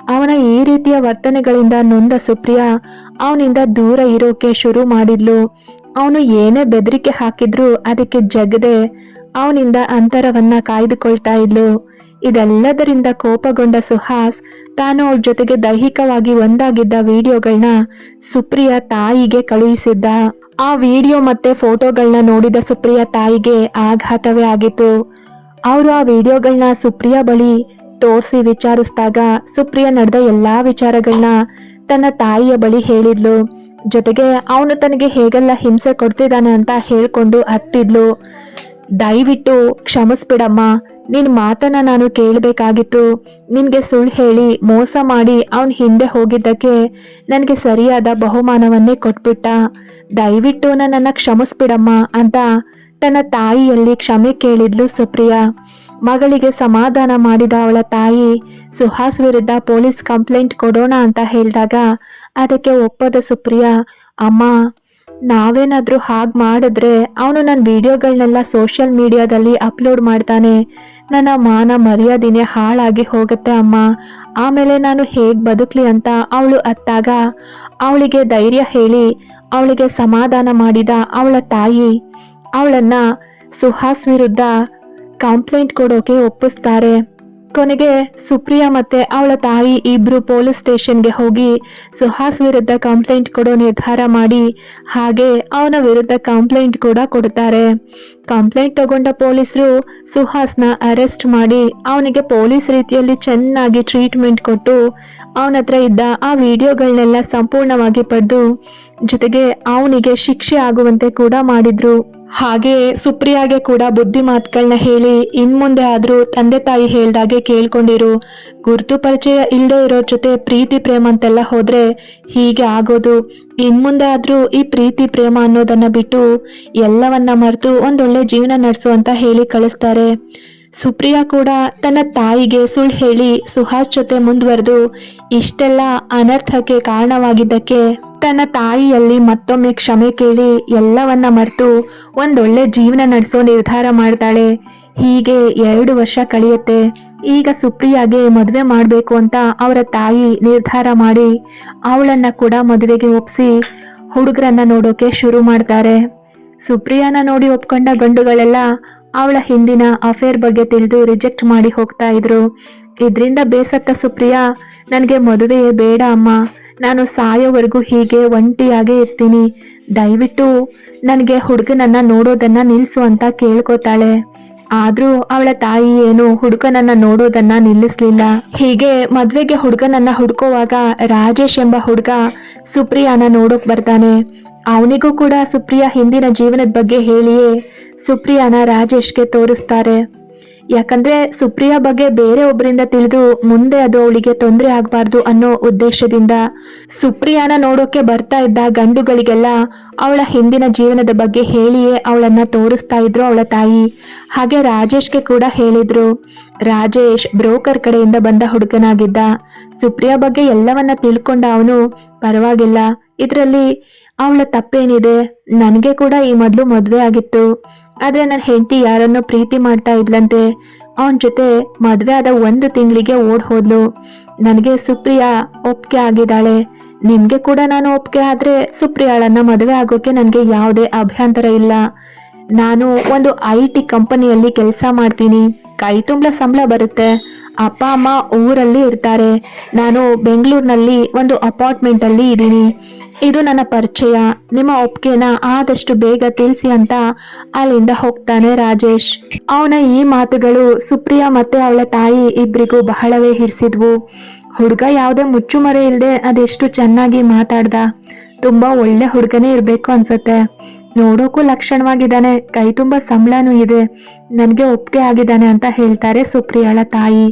ಅವನ ಈ ರೀತಿಯ ವರ್ತನೆಗಳಿಂದ ನೊಂದ ಸುಪ್ರಿಯಾ ಅವನಿಂದ ದೂರ ಇರೋಕೆ ಶುರು ಮಾಡಿದ್ಲು. ಅವನು ಏನೇ ಬೆದರಿಕೆ ಹಾಕಿದ್ರು ಅದಕ್ಕೆ ಜಗದೆ ಅವನಿಂದ ಅಂತರವನ್ನ ಕಾಯ್ದುಕೊಳ್ತಾ ಇದ್ಲು. ಇದೆಲ್ಲದರಿಂದ ಕೋಪಗೊಂಡ ಸುಹಾಸ್ ತಾನು ಅವ್ರ ಜೊತೆಗೆ ದೈಹಿಕವಾಗಿ ಒಂದಾಗಿದ್ದ ವಿಡಿಯೋಗಳನ್ನ ಸುಪ್ರಿಯ ತಾಯಿಗೆ ಕಳುಹಿಸಿದ್ದ. ಆ ವಿಡಿಯೋ ಮತ್ತೆ ಫೋಟೋಗಳನ್ನ ನೋಡಿದ ಸುಪ್ರಿಯ ತಾಯಿಗೆ ಆಘಾತವೇ ಆಗಿತ್ತು. ಅವರು ಆ ವಿಡಿಯೋಗಳನ್ನ ಸುಪ್ರಿಯ ಬಳಿ ತೋರಿಸಿ ವಿಚಾರಿಸಿದಾಗ ಸುಪ್ರಿಯ ನಡೆದ ಎಲ್ಲಾ ವಿಚಾರಗಳನ್ನ ತನ್ನ ತಾಯಿಯ ಬಳಿ ಹೇಳಿದ್ಲು. ಜೊತೆಗೆ ಅವನು ತನಗೆ ಹೇಗೆಲ್ಲ ಹಿಂಸೆ ಕೊಡ್ತಿದ್ದಾನೆ ಅಂತ ಹೇಳ್ಕೊಂಡು ಹತ್ತಿದ್ಲು. ದಯವಿಟ್ಟು ಕ್ಷಮಿಸ್ಬಿಡಮ್ಮ, ನಿನ್ ಮಾತನ್ನ ನಾನು ಕೇಳಬೇಕಾಗಿತ್ತು. ನಿನಗೆ ಸುಳ್ಳು ಹೇಳಿ, ಮೋಸ ಮಾಡಿ ಅವನ ಹಿಂದೆ ಹೋಗಿದ್ದಕ್ಕೆ ನನಗೆ ಸರಿಯಾದ ಬಹುಮಾನವನ್ನೇ ಕೊಟ್ಬಿಟ್ಟ. ದಯವಿಟ್ಟು ನನ್ನನ್ನ ಕ್ಷಮಿಸ್ಬಿಡಮ್ಮ ಅಂತ ತನ್ನ ತಾಯಿಯಲ್ಲಿ ಕ್ಷಮೆ ಕೇಳಿದ್ಲು ಸುಪ್ರಿಯಾ. ಮಗಳಿಗೆ ಸಮಾಧಾನ ಮಾಡಿದ ಅವಳ ತಾಯಿ, ಸುಹಾಸ್ ವಿರುದ್ಧ ಪೊಲೀಸ್ ಕಂಪ್ಲೇಂಟ್ ಕೊಡೋಣ ಅಂತ ಹೇಳಿದಾಗ, ಅದಕ್ಕೆ ಒಪ್ಪದ ಸುಪ್ರಿಯಾ, ಅಮ್ಮ, ನಾವೇನಾದ್ರೂ ಹಾಗೆ ಮಾಡಿದ್ರೆ ಅವನು ನನ್ನ ವಿಡಿಯೋಗಳನ್ನೆಲ್ಲ ಸೋಷಿಯಲ್ ಮೀಡಿಯಾದಲ್ಲಿ ಅಪ್ಲೋಡ್ ಮಾಡ್ತಾನೆ. ನನ್ನ ಮಾನ ಮರ್ಯಾದೆನೇ ಹಾಳಾಗಿ ಹೋಗುತ್ತೆ ಅಮ್ಮ. ಆಮೇಲೆ ನಾನು ಹೇಗೆ ಬದುಕಲಿ ಅಂತ ಅವಳು ಅತ್ತಾಗ, ಅವಳಿಗೆ ಧೈರ್ಯ ಹೇಳಿ, ಅವಳಿಗೆ ಸಮಾಧಾನ ಮಾಡಿದ ಅವಳ ತಾಯಿ, ಅವಳನ್ನ ಸುಹಾಸ್ ವಿರುದ್ಧ ಕಂಪ್ಲೇಂಟ್ ಕೊಡೋಕೆ ಒಪ್ಪಿಸ್ತಾರೆ. ಕೊನೆಗೆ ಸುಪ್ರಿಯಾ ಮತ್ತೆ ಅವಳ ತಾಯಿ ಇಬ್ರು ಪೊಲೀಸ್ ಸ್ಟೇಷನ್ಗೆ ಹೋಗಿ ಸುಹಾಸ್ ವಿರುದ್ಧ ಕಂಪ್ಲೇಂಟ್ ಕೊಡೋ ನಿರ್ಧಾರ ಮಾಡಿ, ಹಾಗೆ ಅವನ ವಿರುದ್ಧ ಕಂಪ್ಲೇಂಟ್ ಕೂಡ ಕೊಡ್ತಾರೆ. ಕಂಪ್ಲೇಂಟ್ ತಗೊಂಡ ಪೊಲೀಸರು ಸುಹಾಸ್ನ ಅರೆಸ್ಟ್ ಮಾಡಿ, ಅವನಿಗೆ ಪೊಲೀಸ್ ರೀತಿಯಲ್ಲಿ ಚೆನ್ನಾಗಿ ಟ್ರೀಟ್ಮೆಂಟ್ ಕೊಟ್ಟು ಅವನ ಹತ್ರ ಇದ್ದ ಆ ವಿಡಿಯೋಗಳನ್ನೆಲ್ಲ ಸಂಪೂರ್ಣವಾಗಿ ಪಡೆದು ಜೊತೆಗೆ ಅವನಿಗೆ ಶಿಕ್ಷೆ ಆಗುವಂತೆ ಕೂಡ ಮಾಡಿದ್ರು. ಹಾಗೆ ಸುಪ್ರಿಯಾಗೆ ಕೂಡ ಬುದ್ಧಿ ಮಾತುಗಳನ್ನ ಹೇಳಿ ಇನ್ಮುಂದೆ ಆದರೂ ತಂದೆ ತಾಯಿ ಹೇಳ್ದಾಗೆ ಕೇಳ್ಕೊಂಡಿರು. ಗುರುತು ಪರಿಚಯ ಇಲ್ಲದೆ ಇರೋ ಜೊತೆ ಪ್ರೀತಿ, ಪ್ರೇಮ ಅಂತೆಲ್ಲ ಹೋದ್ರೆ ಹೀಗೆ ಆಗೋದು. ಇನ್ಮುಂದೆ ಆದ್ರೂ ಈ ಪ್ರೀತಿ, ಪ್ರೇಮ ಅನ್ನೋದನ್ನ ಬಿಟ್ಟು ಎಲ್ಲವನ್ನ ಮರೆತು ಒಂದೊಳ್ಳೆ ಜೀವನ ನಡೆಸು ಅಂತ ಹೇಳಿ ಕಳಿಸ್ತಾರೆ. ಸುಪ್ರಿಯಾ ಕೂಡ ತನ್ನ ತಾಯಿಗೆ ಸುಳ್ಳು ಹೇಳಿ ಸುಹಾಸ್ ಜೊತೆ ಮುಂದುವರೆದು ಇಷ್ಟೆಲ್ಲ ಅನರ್ಥಕ್ಕೆ ಕಾರಣವಾಗಿದ್ದಕ್ಕೆ ತನ್ನ ತಾಯಿಯಲ್ಲಿ ಮತ್ತೊಮ್ಮೆ ಕ್ಷಮೆ ಕೇಳಿ ಎಲ್ಲವನ್ನ ಮರೆತು ಒಂದೊಳ್ಳೆ ಜೀವನ ನಡೆಸೋ ನಿರ್ಧಾರ ಮಾಡ್ತಾಳೆ. ಹೀಗೆ ಎರಡು ವರ್ಷ ಕಳೆಯುತ್ತೆ. ಈಗ ಸುಪ್ರಿಯಾಗೆ ಮದುವೆ ಮಾಡಬೇಕು ಅಂತ ಅವರ ತಾಯಿ ನಿರ್ಧಾರ ಮಾಡಿ ಅವಳನ್ನ ಕೂಡ ಮದುವೆಗೆ ಒಪ್ಪಿಸಿ ಹುಡುಗರನ್ನ ನೋಡೋಕೆ ಶುರು ಮಾಡ್ತಾರೆ. ಸುಪ್ರಿಯಾನ ನೋಡಿ ಒಪ್ಕೊಂಡ ಗಂಡುಗಳೆಲ್ಲ ಅವಳ ಹಿಂದಿನ ಅಫೇರ್ ಬಗ್ಗೆ ತಿಳಿದು ರಿಜೆಕ್ಟ್ ಮಾಡಿ ಹೋಗ್ತಾ ಇದ್ರು. ಇದರಿಂದ ಬೇಸತ್ತ ಸುಪ್ರಿಯಾ, ನನಗೆ ಮದುವೆಯೇ ಬೇಡ ಅಮ್ಮ. ನಾನು ಸಾಯೋವರೆಗೂ ಹೀಗೆ ಒಂಟಿಯಾಗೇ ಇರ್ತೀನಿ. ದಯವಿಟ್ಟು ನನಗೆ ಹುಡುಗನನ್ನ ನೋಡೋದನ್ನ ನಿಲ್ಲಿಸು ಅಂತ ಕೇಳ್ಕೊತಾಳೆ. ಆದ್ರೂ ಅವಳ ತಾಯಿ ಏನು ಹುಡುಗನನ್ನ ನೋಡೋದನ್ನ ನಿಲ್ಲಿಸ್ಲಿಲ್ಲ. ಹೀಗೆ ಮದ್ವೆಗೆ ಹುಡುಗನನ್ನ ಹುಡ್ಕೋವಾಗ ರಾಜೇಶ್ ಎಂಬ ಹುಡುಗ ಸುಪ್ರಿಯಾನ ನೋಡೋಕ್ ಬರ್ತಾನೆ. ಅವನಿಗೂ ಕೂಡ ಸುಪ್ರಿಯಾ ಹಿಂದಿನ ಜೀವನದ ಬಗ್ಗೆ ಹೇಳಿಯೇ ಸುಪ್ರಿಯಾನ ರಾಜೇಶ್ಗೆ ತೋರಿಸ್ತಾರೆ. ಯಾಕಂದ್ರೆ ಸುಪ್ರಿಯಾ ಬಗ್ಗೆ ಬೇರೆ ಒಬ್ಬರಿಂದ ತಿಳಿದು ಮುಂದೆ ಅದು ಅವಳಿಗೆ ತೊಂದರೆ ಆಗಬಾರ್ದು ಅನ್ನೋ ಉದ್ದೇಶದಿಂದ ಸುಪ್ರಿಯಾನ ನೋಡೋಕೆ ಬರ್ತಾ ಇದ್ದ ಗಂಡುಗಳಿಗೆಲ್ಲ ಅವಳ ಹಿಂದಿನ ಜೀವನದ ಬಗ್ಗೆ ಹೇಳಿಯೇ ಅವಳನ್ನ ತೋರಿಸ್ತಾ ಇದ್ರು ಅವಳ ತಾಯಿ. ಹಾಗೆ ರಾಜೇಶ್ಗೆ ಕೂಡ ಹೇಳಿದ್ರು. ರಾಜೇಶ್ ಬ್ರೋಕರ್ ಕಡೆಯಿಂದ ಬಂದ ಹುಡುಗನಾಗಿದ್ದ. ಸುಪ್ರಿಯಾ ಬಗ್ಗೆ ಎಲ್ಲವನ್ನ ತಿಳ್ಕೊಂಡ ಅವನು, ಪರವಾಗಿಲ್ಲ. ಇದರಲ್ಲಿ ಅವಳ ತಪ್ಪೇನಿದೆ? ನನಗೆ ಕೂಡ ಈ ಮೊದಲು ಮದುವೆ ಆಗಿತ್ತು. ಆದ್ರೆ ನನ್ನ ಹೆಂಡತಿ ಯಾರನ್ನೋ ಪ್ರೀತಿ ಮಾಡ್ತಾ ಇದ್ಲಂತೆ ಅವನ ಜೊತೆ ಮದುವೆ ಆದ ಒಂದು ತಿಂಗಳಿಗೆ ಓಡ್ ಹೋದ್ಲು. ನನಗೆ ಸುಪ್ರಿಯಾ ಒಪ್ಪಿಗೆ ಆಗಿದ್ದಾಳೆ. ನಿಮ್ಗೆ ಕೂಡ ನಾನು ಒಪ್ಪಿಗೆ ಆದ್ರೆ ಸುಪ್ರಿಯಾಳನ್ನ ಮದುವೆ ಆಗೋಕೆ ನನಗೆ ಯಾವುದೇ ಅಭ್ಯಂತರ ಇಲ್ಲ. ನಾನು ಒಂದು ಐ ಟಿ ಕಂಪನಿಯಲ್ಲಿ ಕೆಲಸ ಮಾಡ್ತೀನಿ. ಕೈ ತುಂಬಲ ಸಂಬಳ ಬರುತ್ತೆ. ಅಪ್ಪ, ಅಮ್ಮ ಊರಲ್ಲಿ ಇರ್ತಾರೆ. ನಾನು ಬೆಂಗಳೂರಿನಲ್ಲಿ ಒಂದು ಅಪಾರ್ಟ್ಮೆಂಟ್ ಅಲ್ಲಿ ಇದ್ದೀನಿ. ಇದು ನನ್ನ ಪರಿಚಯ. ನಿಮ್ಮ ಒಪ್ಪಿಗೆನ ಆದಷ್ಟು ಬೇಗ ತಿಳಿಸಿ ಅಂತ ಅಲ್ಲಿಂದ ಹೋಗ್ತಾನೆ ರಾಜೇಶ್. ಅವನ ಈ ಮಾತುಗಳು ಸುಪ್ರಿಯಾ ಮತ್ತೆ ಅವಳ ತಾಯಿ ಇಬ್ಬರಿಗೂ ಬಹಳವೇ ಹಿಡಿಸಿದ್ವು. ಹುಡುಗ ಯಾವುದೇ ಮುಚ್ಚುಮರೆ ಇಲ್ಲದೆ ಅದೆಷ್ಟು ಚೆನ್ನಾಗಿ ಮಾತಾಡ್ದ. ತುಂಬಾ ಒಳ್ಳೆ ಹುಡುಗನೇ ಇರಬೇಕು ಅನ್ಸುತ್ತೆ. ನೋಡೋಕ್ಕೂ ಲಕ್ಷಣವಾಗಿದ್ದಾನೆ, ಕೈ ತುಂಬ ಸಂಬಳನೂ ಇದೆ. ನನಗೆ ಒಪ್ಪಿಗೆ ಆಗಿದ್ದಾನೆ ಅಂತ ಹೇಳ್ತಾರೆ ಸುಪ್ರಿಯಾಳ ತಾಯಿ.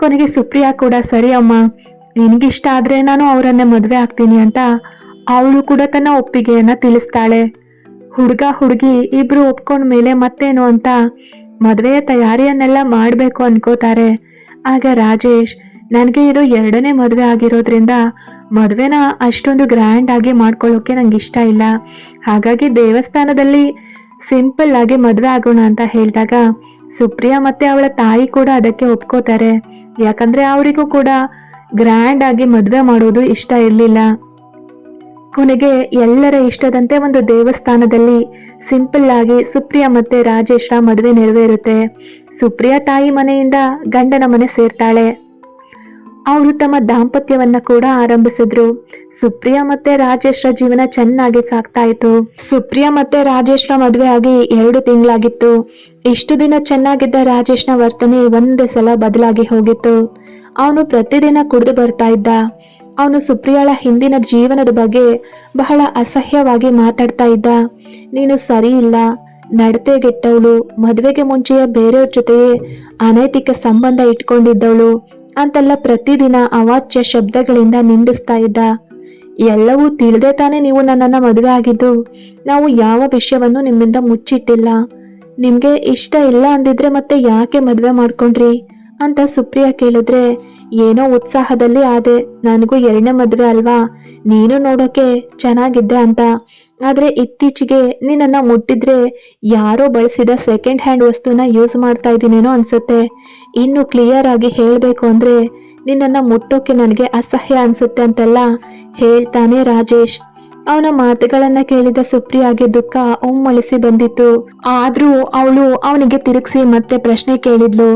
ಕೊನೆಗೆ ಸುಪ್ರಿಯಾ ಕೂಡ, ಸರಿ ಅಮ್ಮ, ನಿನಗಿಷ್ಟ ಆದ್ರೆ ನಾನು ಅವರನ್ನೇ ಮದುವೆ ಆಗ್ತೀನಿ ಅಂತ ಅವಳು ಕೂಡ ತನ್ನ ಒಪ್ಪಿಗೆಯನ್ನ ತಿಳಿಸ್ತಾಳೆ. ಹುಡುಗ ಹುಡುಗಿ ಇಬ್ರು ಒಪ್ಕೊಂಡ ಮೇಲೆ ಮತ್ತೇನು ಅಂತ ಮದುವೆಯ ತಯಾರಿಯನ್ನೆಲ್ಲ ಮಾಡಬೇಕು ಅನ್ಕೋತಾರೆ. ಆಗ ರಾಜೇಶ್, ನನಗೆ ಇದು ಎರಡನೇ ಮದುವೆ ಆಗಿರೋದ್ರಿಂದ ಮದುವೆನ ಅಷ್ಟೊಂದು ಗ್ರ್ಯಾಂಡ್ ಆಗಿ ಮಾಡ್ಕೊಳ್ಳೋಕೆ ನಂಗೆ ಇಷ್ಟ ಇಲ್ಲ. ಹಾಗಾಗಿ ದೇವಸ್ಥಾನದಲ್ಲಿ ಸಿಂಪಲ್ ಆಗಿ ಮದುವೆ ಆಗೋಣ ಅಂತ ಹೇಳಿದಾಗ ಸುಪ್ರಿಯಾ ಮತ್ತೆ ಅವಳ ತಾಯಿ ಕೂಡ ಅದಕ್ಕೆ ಒಪ್ಕೋತಾರೆ. ಯಾಕಂದ್ರೆ ಅವರಿಗೂ ಕೂಡ ಗ್ರ್ಯಾಂಡ್ ಆಗಿ ಮದುವೆ ಮಾಡೋದು ಇಷ್ಟ ಇರಲಿಲ್ಲ. ಕೊನೆಗೆ ಎಲ್ಲರ ಇಷ್ಟದಂತೆ ಒಂದು ದೇವಸ್ಥಾನದಲ್ಲಿ ಸಿಂಪಲ್ ಆಗಿ ಸುಪ್ರಿಯಾ ಮತ್ತೆ ರಾಜೇಶ್ರ ಮದುವೆ ನೆರವೇರುತ್ತೆ. ಸುಪ್ರಿಯಾ ತಾಯಿ ಮನೆಯಿಂದ ಗಂಡನ ಮನೆ ಸೇರ್ತಾಳೆ. ಅವರು ತಮ್ಮ ದಾಂಪತ್ಯವನ್ನ ಕೂಡ ಆರಂಭಿಸಿದ್ರು. ಸುಪ್ರಿಯಾ ಮತ್ತೆ ರಾಜೇಶ್ರ ಜೀವನ ಚೆನ್ನಾಗಿ ಸಾಕ್ತಾ ಇತ್ತು ಸುಪ್ರಿಯಾ ಮತ್ತೆ ರಾಜೇಶ್ರ ಮದುವೆ ಆಗಿ ಎರಡು ತಿಂಗಳಾಗಿತ್ತು. ಇಷ್ಟು ದಿನ ಚೆನ್ನಾಗಿದ್ದ ರಾಜೇಶ್ನ ವರ್ತನೆ ಒಂದೇ ಸಲ ಬದಲಾಗಿ ಹೋಗಿತ್ತು. ಅವನು ಪ್ರತಿದಿನ ಕುಡಿದು ಬರ್ತಾ ಇದ್ದ. ಅವನು ಸುಪ್ರಿಯಾಳ ಹಿಂದಿನ ಜೀವನದ ಬಗ್ಗೆ ಬಹಳ ಅಸಹ್ಯವಾಗಿ ಮಾತಾಡ್ತಾ ಇದ್ದ. ನೀನು ಸರಿ ಇಲ್ಲ. ನಡತೆಗೆಟ್ಟವಳು ಮದುವೆಗೆ ಮುಂಚೆಯೇ ಬೇರೆಯವ್ರ ಜೊತೆಯೇ ಅನೈತಿಕ ಸಂಬಂಧ ಇಟ್ಕೊಂಡಿದ್ದವಳು ಅಂತೆಲ್ಲ ಪ್ರತಿದಿನ ಅವಾಚ್ಯ ಶಬ್ದಗಳಿಂದ ನಿಂದಿಸ್ತಾ ಇದ್ದ. ಎಲ್ಲವೂ ತಿಳಿದೇ ತಾನೇ ನೀವು ನನ್ನನ್ನು ಮದುವೆ ಆಗಿದ್ದು. ನಾವು ಯಾವ ವಿಷಯವನ್ನು ನಿಮ್ಮಿಂದ ಮುಚ್ಚಿಟ್ಟಿಲ್ಲ. ನಿಮಗೆ ಇಷ್ಟ ಇಲ್ಲ ಅಂದಿದ್ರೆ ಮತ್ತೆ ಯಾಕೆ ಮದುವೆ ಮಾಡ್ಕೊಂಡ್ರಿ? ಅಂತ ಸುಪ್ರಿಯಾ ಕೇಳಿದ್ರೆ ಏನೋ ಉತ್ಸಾಹದಲ್ಲಿ ಆದೆ, ನನಗೂ ಎರಡನೇ ಮದುವೆ ಅಲ್ವಾ? ನೀನು ನೋಡೋಕೆ ಚೆನ್ನಾಗಿದ್ದೆ ಅಂತ. ಆದ್ರೆ ಇತ್ತೀಚೆಗೆ ನಿನ್ನನ್ನ ಮುಟ್ಟಿದ್ರೆ ಯಾರೋ ಬಳಸಿದ ಸೆಕೆಂಡ್ ಹ್ಯಾಂಡ್ ವಸ್ತುನ ಯೂಸ್ ಮಾಡ್ತಾ ಇದ್ದೀನೇನೋ ಅನ್ಸುತ್ತೆ. ಇನ್ನು ಕ್ಲಿಯರ್ ಆಗಿ ಹೇಳಬೇಕು ಅಂದ್ರೆ ನಿನ್ನನ್ನು ಮುಟ್ಟೋಕೆ ನನಗೆ ಅಸಹ್ಯ ಅನ್ಸುತ್ತೆ ಅಂತೆಲ್ಲ? ಹೇಳ್ತಾನೆ ರಾಜೇಶ್. ಅವನ ಮಾತುಗಳನ್ನ ಕೇಳಿದ ಸುಪ್ರಿಯಾಗೆ ದುಃಖ ಉಮ್ಮಳಿಸಿ ಬಂದಿತ್ತು. ಆದ್ರೂ ಅವಳು ಅವನಿಗೆ ತಿರುಗಿಸಿ ಮತ್ತೆ ಪ್ರಶ್ನೆ ಕೇಳಿದ್ಲು.